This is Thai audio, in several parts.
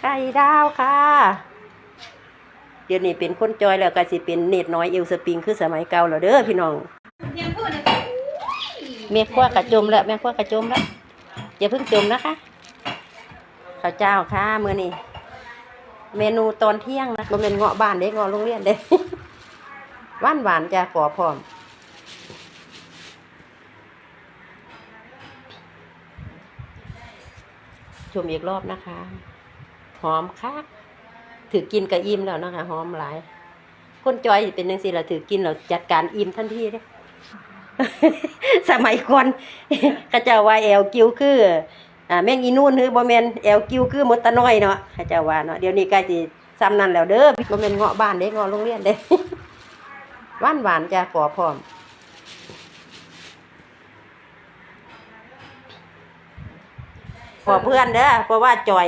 ไข่ดาวค่ะ เดี๋ยวนี้เป็นคนจอยแล้วก็สิเป็นเน็ตน้อยเอลสปริงคือสมัยเก่าแล้วเด้อพี่น้องเพียงพูดนะแม่ครัวกระจมแล้วแม่ครัวกระจมแล้วอย่าเพิ่งจมนะคะข้าวเจ้าค่ะมื้อนี้เมนูตอนเที่ยงนะบ่แม่นเงาะบ้านเด้เงาะโรงเรียนเด้หวานหวานๆจ้ะขอพร้อมชมอีกรอบนะคะ หอมคักถือกินกับอิ่มแล้วนะคะหอมหลาย คนจอยสิเป็นยังสิเราถือกินเราจัดการอิ่มทันทีเด้สมัยก่อนเขาเจ้าว่าแอลกิวคืออ่าแม่งอีนู่นคือบ่แมนแอลกิวคือมดตะน้อยเนาะเขาเจ้าว่าเนาะเดี๋ยวนี้ใกล้สิซ้ำนั่นแล้วเด้อบ่แมนเงาะบ้านเด้เงาะโรงเรียนเด้หวานหวานจ้ะขอพร้อม อเพื่อนเด้อเพราะว่าจ่อย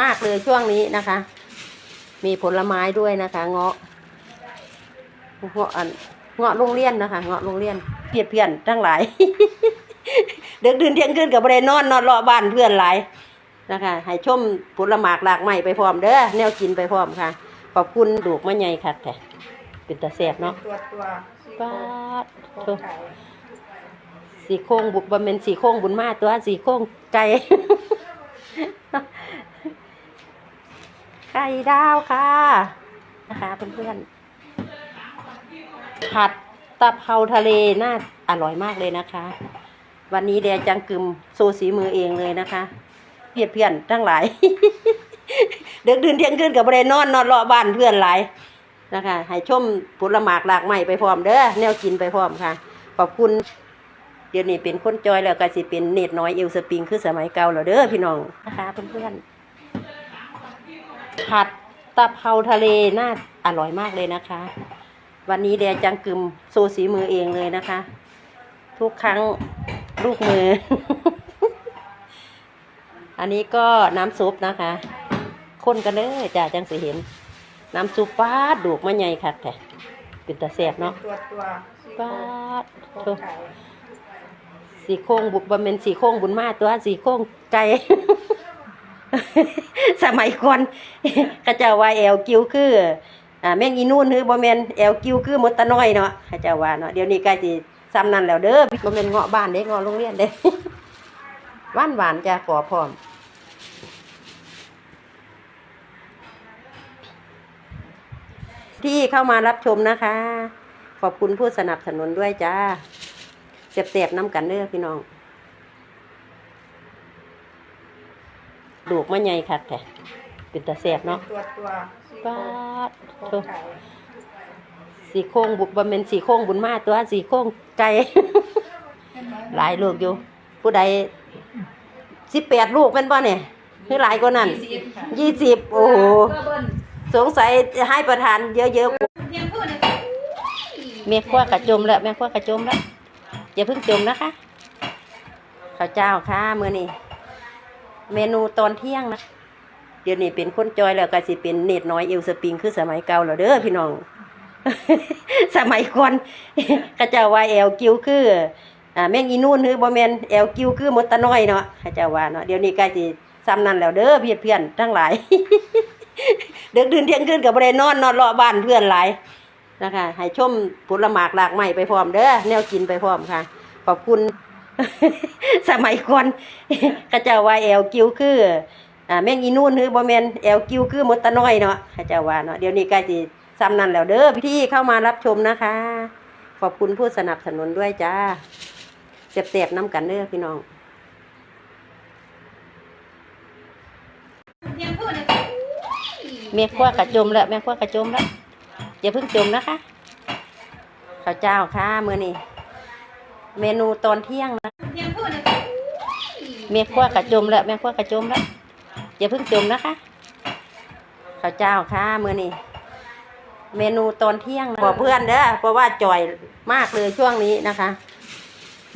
มากเลยช่วงนี้นะคะ มีผลไม้ด้วยนะคะเงาะเงาะอันเงาะโรงเรียนนะคะเงาะโรงเรียนเพียเพียนทั้งหลายเด็กดื่นเที่ยงคืนกับบริเนอนนอนรอบ้านเพื่อนหลายนะคะให้ชมผลหมากหลากใหม่ไปพร้อมเด้อแนวกินไปพร้อมค่ะ ขอบคุณดูกมะใหญ่ค่ะแต่เป็นตาแสบเนาะตัวตัวป้าดโคโถไก่ สีโค้งบุบบะเมนสีโค้งบุญมาตัวสีโค้งไก่ไข่ดาวค่ะนะคะเพื่อนๆผัดตะเภาทะเลน่าอร่อยมากเลยนะคะ วันนี้แดจังกึมโซสีมือเองเลยนะคะเพียเพียนทั้งหลาย เด็กดื่นเที่ยงคืนกับบริเนอนนอนรอบ้านเพื่อนหลายนะคะให้ชมผลหมากหลากใหม่ไปพร้อมเด้อแนวกินไปพร้อมค่ะ ขอบคุณ เดี๋ยวนี้เป็นคนจอยแล้วก็สิเป็นเน็ตน้อยเอลสปริงคือสมัยเก่าแล้วเด้อพี่น้องนะคะเพื่อนๆผัดตะเภาทะเลน่าอร่อยมากเลยนะคะ วันนี้แดจังกึมโซสีมือเองเลยนะคะ ทุกครั้งลูกมือ อันนี้ก็น้ำซุปนะคะ คนกันเลยจ้าจังสิเห็น น้ำซุปป้าดดูกมะใหญ่ค่ะแต่เป็นตาแสบเนาะตัวตัวป้าดโคโถไก่ สีโค้งบุบบะเมนสีโค้งบุญมาตัวสีโค้งไก่ สมัยก่อนเขาเจ้าว่าแอลกิวคืออ่าแม่งอีนู่นคือบ่แมนแอลกิวคือมดตะน้อยเนาะเขาเจ้าว่าเนาะเดี๋ยวนี้ใกล้สิซ้ำนั่นแล้วเด้อบ่แมนเงาะบ้านเด้เงาะโรงเรียนเด้หวานหวานจ้ะขอพร้อมที่เข้ามารับชมนะคะ ขอบคุณผู้สนับสนุนด้วยจ้า เสียบๆน้ำกันเด้อพี่น้องดูกมะใหญ่ค่ะแต่เป็นตาแสบเนาะตัวตัวป้าดโคโถไก่สีโค้งบุบบะเมนสีโค้งบุญมาตัวสีโค้งไก่หลายลูกอยู่ ผู้ใดสิบแปดลูกเป็นป่ะเนี่ยคือหลายกว่านั้นสี่สิบค่ะยี่สิบโอ้โหเพื่อเบิ้ลสงสัยจะให้ประทานเยอะๆเพียงพูดนะแม่ครัวกระจมแล้วแม่ครัวกระจมแล้ว อย่าเพิ่งจมนะคะ ข้าวเจ้าค่ะมื้อนี้เมนูตอนเที่ยงนะเดี๋ยวนี้เป็นคนจอยแล้วก็สิเป็นเน็ตน้อยเอลสปริงคือสมัยเก่าแล้วเด้อพี่น้อง สมัยก่อนเขาเจ้าว่าแอลกิ้วคืออ่าแม่งอีนู่นคือบ่แมนแอลกิ้วคือมดตะน้อยเนาะเขาเจ้าว่าเนาะเดี๋ยวนี้กล้สิซ้ำนั่นแล้วเด้อเพื่อนๆทั้งหลายเด็กดื่นเที่ยงคืนกับบริเนอนนอนรอบ้านเพื่อนหลาย นะคะให้ชมผลหมากหลากใหม่ไปพร้อมเด้อแนวกินไปพร้อมค่ะ ขอบคุณ สมัยก่อนเขาเจ้าว่าแอลกิ้วคืออ่าแม่งอีนู่นคือบ่แม่นแอลกิ้วคือมดตะน้อยเนาะเขาเจ้าว่าเนาะเดี๋ยวนี้ใกล้สิซ้ำนั่นแล้วเด้อที่เข้ามารับชมนะคะ ขอบคุณผู้สนับสนุนด้วยจ้าเสียบๆน้ำกันเด้อพี่น้องเพียงพูดนะแม่ครัวกระจมแล้วแม่ครัวกระจมแล้ว อย่าเพิ่งจมนะคะข้าวเจ้าค่ะมื้อนี้เมนูตอนเที่ยงนะเพียงพูดนะแม่ครัวกระจมแล้วแม่ครัวกระจมแล้วอย่าเพิ่งจมนะคะข้าวเจ้าค่ะมื้อนี้เมนูตอนเที่ยงนะบอกเพื่อนเด้อเพราะว่าจ่อยมากเลยช่วงนี้นะคะ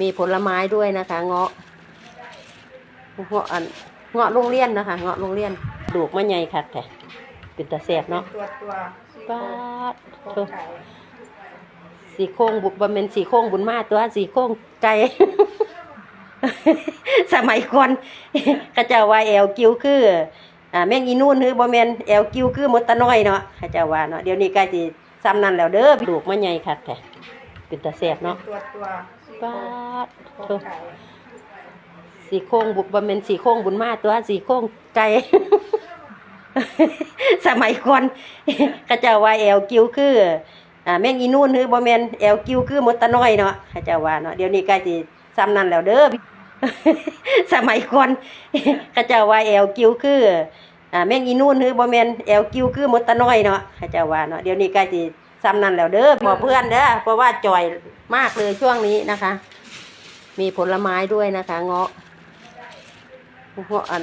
มีผลไม้ด้วยนะคะ เงาะเงาะอันเงาะโรงเรียนนะคะ เงาะโรงเรียนดูกมะใหญ่ค่ะแต่ เป็นตาแสบเนาะตัวตัวป้าดโคโถ ไก่สีโค้งบุบบะเมนสีโค้งบุญมาตัวสีโค้งไก่ สมัยก่อน เขาเจ้าว่าแอลกิ้วคืออ่าอ่าแม่งอีนู่นคือบ่แม่นแอลกิ้วคือมดตะน้อยเนาะเขาเจ้าว่าเนาะเดี๋ยวนี้ใกล้สิซ้ำนั่นแล้วเด้อลูกมาใหญ่คักแท้เป็นตาแซ่บเนาะตัวตัวปาดโถสีโครงบุบบ่แม่นสีโครงบุญมาตัวสีโครงไก่ สมัยก่อนเขาเจ้าว่าแอลกิ้วคืออ่าแม่งอีนู่นคือบ่แมนแอลกิ้วคือมดตะน้อยเนาะเขาเจ้าว่าเนาะเดี๋ยวนี้กล้สิซ้ำนั่นแล้วเด้อสมัยก่อนเขาเจ้าว่าแอลกิ้วคืออ่าแม่งอีนู่นคือบ่แมนแอลกิ้วคือมดตะน้อยเนาะเขาเจ้าว่าเนาะเดี๋ยวนี้กล้สิซ้ำนั่นแล้วเด้อพอเพื่อนเด้อเพราะว่าจ่อยมากเลยช่วงนี้นะคะ มีผลไม้ด้วยนะคะ เงาะเงาะอัน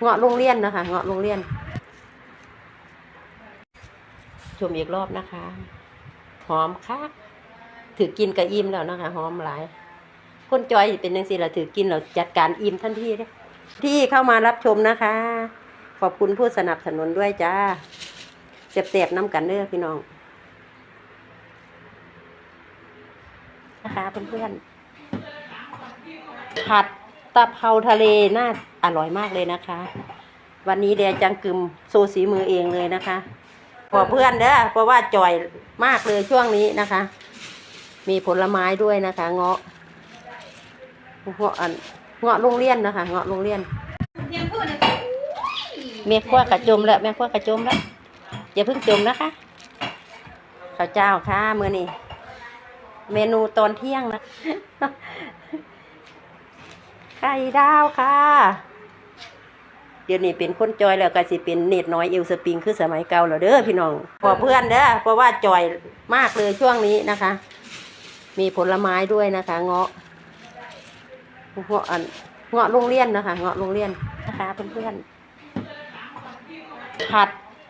เงาะโรงเรียนนะคะ เงาะโรงเรียน ชมอีกรอบนะคะ หอมคักถือกินกับอิ่มแล้วนะคะ หอมหลาย คนจอยเป็นยังสิเราถือกินเราจัดการอิ่มทันทีเลยที่เข้ามารับชมนะคะ ขอบคุณผู้สนับสนุนด้วยจ้าเจ็บๆน้ำกันเด้อพี่น้องนะคะเพื่อนๆผัดตะเภาทะเลน่าอร่อยมากเลยนะคะ วันนี้แดจังกึมโซสีมือเองเลยนะคะ ขอเพื่อนเด้อเพราะว่าจ่อยมากเลยช่วงนี้นะคะ มีผลไม้ด้วยนะคะ เงาะเงาะอันเงาะโรงเรียนนะคะ เงาะโรงเรียนเทียมพูดนะคะแม่ครัวกระจมแล้วแม่ครัวกระจมแล้วอย่าเพิ่งจมนะคะข้าวเจ้าค่ะเมื้อนี้เมนูตอนเที่ยงนะไข่ดาวค่ะ เดี๋ยวนี้เป็นคนจอยแล้วก็สิเป็นเน็ตน้อยเอลสปริงคือสมัยเก่าแล้วเด้อพี่น้องขอเพื่อนเด้อเพราะว่าจอยมากเลยช่วงนี้นะคะ มีผลไม้ด้วยนะคะ เงาะเงาะอันเงาะโรงเรียนนะคะ เงาะโรงเรียนนะคะเพื่อนๆผัด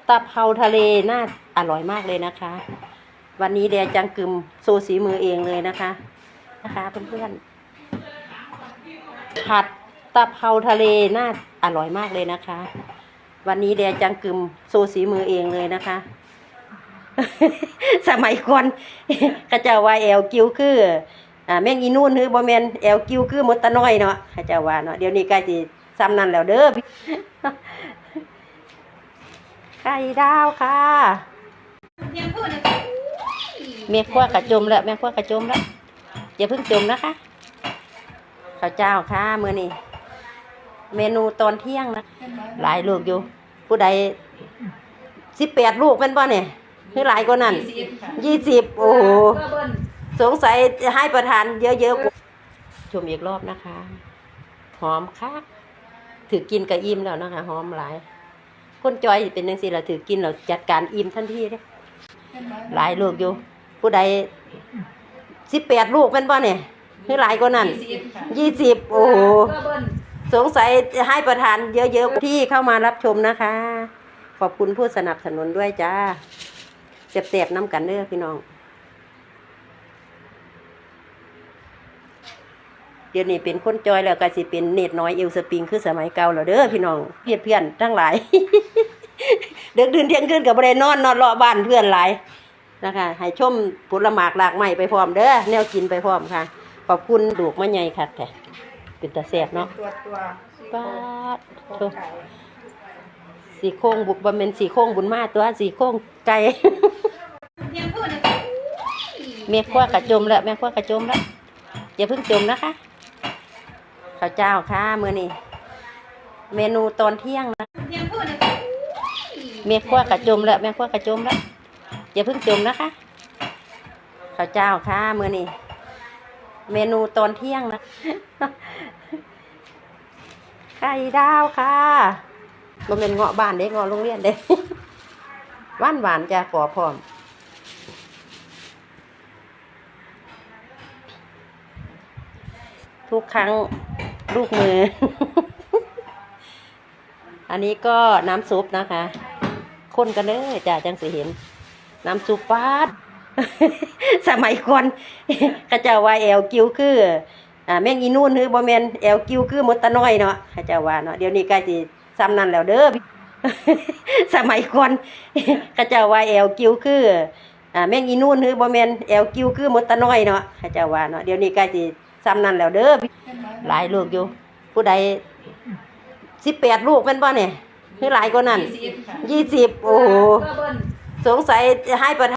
ตะเภาทะเลน่าอร่อยมากเลยนะคะ วันนี้แดจังกึมโซสีมือเองเลยนะคะ นะคะเพื่อนๆผัด ตะเภาทะเลน่าอร่อยมากเลยนะคะ วันนี้แดจังกึมโซสีมือเองเลยนะคะ สมัยก่อนเขาเจ้าว่าแอลกิ้วคืออ่าแม่งอีนู่นคือบ่แมนแอลกิ้วคือมดตะน้อยเนาะเขาเจ้าวาเนาะเดี๋ยวนี้ใกล้สิซ้ำนั่นแล้วเด้อไข่ดาวค่ะเทียมพูดนะคะแม่ครัวกระจมแล้วแม่ครัวกระจมแล้วอย่าเพิ่งจมนะคะข้าวเจ้าค่ะมื้อนี้ เมนูตอนเที่ยงนะหลายลูกอยู่ ผู้ใดสิบแปดลูกเป็นบ่เนี่ยคือหลายกว่านั้นยี่สิบโอ้โหสงสัยจะให้ประทานเยอะๆกว่าชมอีกรอบนะคะ หอมคักถือกินกับอิ่มแล้วนะคะหอมหลาย คนจอยเป็นยังสิเราถือกินเราจัดการอิ่มทันทีเลยหลายลูกอยู่ ผู้ใดสิบแปดลูกเป็นบ่เนี่ยคือหลายกว่านั้นยี่สิบโอ้โห สงสัยจะให้ประทานเยอะๆที่เข้ามารับชมนะคะ ขอบคุณผู้สนับสนุนด้วยจ้าเจ็บๆน้ำกันเด้อพี่น้อง เดี๋ยวนี้เป็นคนจอยแล้วก็สิเป็นเน็ตน้อยเอลสปริงคือสมัยเก่าแล้วเด้อพี่น้องเพื่อนเพื่อนทั้งหลาย เด็กดื่นเที่ยงคืนกับบรินอนนอนรอบ้านเพื่อนหลายนะคะให้ชมผลหมากหลากไม้ไปพร้อมเด้อแนวกินไปพร้อมค่ะ ขอบคุณดูกมะใหญ่ค่ะแต่ เป็นตาแซ่บเนาะตัวตัวปาดโถสีโครงบุบบ่แม่นสีโครงบุญมาตัวสีโครงไก่เทียมพูดนะคะแม่ครัวกระจมแล้วแม่ครัวกระจมแล้วอย่าเพิ่งจมนะคะข้าวเจ้าค่ะมื้อนี้เมนูตอนเที่ยงนะเทียมพูดนะคะแม่ครัวกระจมแล้วแม่ครัวกระจมแล้วอย่าเพิ่งจมนะคะข้าวเจ้าค่ะมื้อนี้ เมนูตอนเที่ยงนะ ไข่ดาวค่ะบ่แม่นเงาะบ้านเด้เงาะโรงเรียนเด้หวานหวานจะขอพร้อม ทุกครั้งลูกมือ อันนี้ก็น้ำซุปนะคะ คนกันเลยจ้ะจังสิเห็น น้ำซุปปาด สมัยก่อนเขาเจ้าว่าแอลกิ้วคืออ่าแม่งอีนู่นคือบ่แมนแอลกิ้วคือมดตะน้อยเนาะเขาเจ้าว่าเนาะเดี๋ยวนี้ใกล้สิซ้ำนั่นแล้วเด้อสมัยก่อนเขาเจ้าว่าแอลกิ้วคืออ่าแม่งอีนู่นคือบ่แมนแอลกิ้วคือมดตะน้อยเนาะเขาเจ้าว่าเนาะเดี๋ยวนี้ใกล้สิซ้ำนั่นแล้วเด้อหลายลูกอยู่ ผู้ใดสิบแปดลูกเป็นบ่เนี่ยคือหลายกว่านั้นยี่สิบโอ้โหสงสัยให้ประ